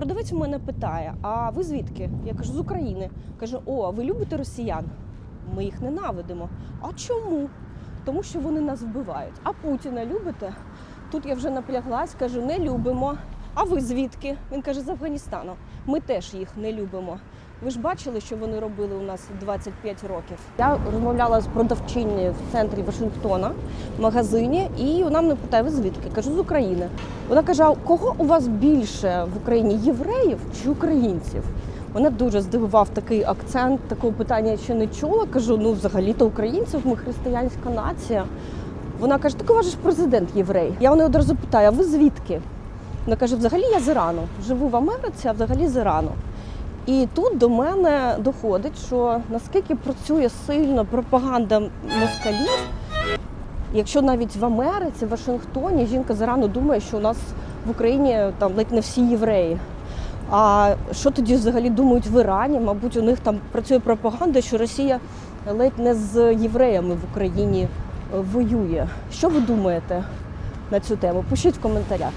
Продавець у мене питає: а ви звідки? Я кажу, з України. Каже, о, а ви любите росіян? Ми їх ненавидимо. А чому? Тому що вони нас вбивають. А Путіна любите? Тут я вже напряглась, кажу, не любимо. А ви звідки? Він каже, з Афганістану. Ми теж їх не любимо. Ви ж бачили, що вони робили у нас 25 років. Я розмовляла з продавчиною в центрі Вашингтона в магазині, і вона мене питає, ви звідки? Кажу, з України. Вона каже: кого у вас більше в Україні євреїв чи українців? Мене дуже здивував такий акцент, такого питання я ще не чула. Кажу, ну взагалі-то українців, ми християнська нація. Вона каже, так у вас ж президент єврей. Я вона одразу питаю, а ви звідки? Вона каже, взагалі я з Ірану. Живу в Америці, а взагалі з Ірану. І тут до мене доходить, що наскільки працює сильно пропаганда москалів, якщо навіть в Америці, в Вашингтоні жінка з Ірану думає, що у нас в Україні там ледь не всі євреї. А що тоді взагалі думають в Ірані? Мабуть, у них там працює пропаганда, що Росія ледь не з євреями в Україні е, воює. Що ви думаєте на цю тему? Пишіть в коментарях.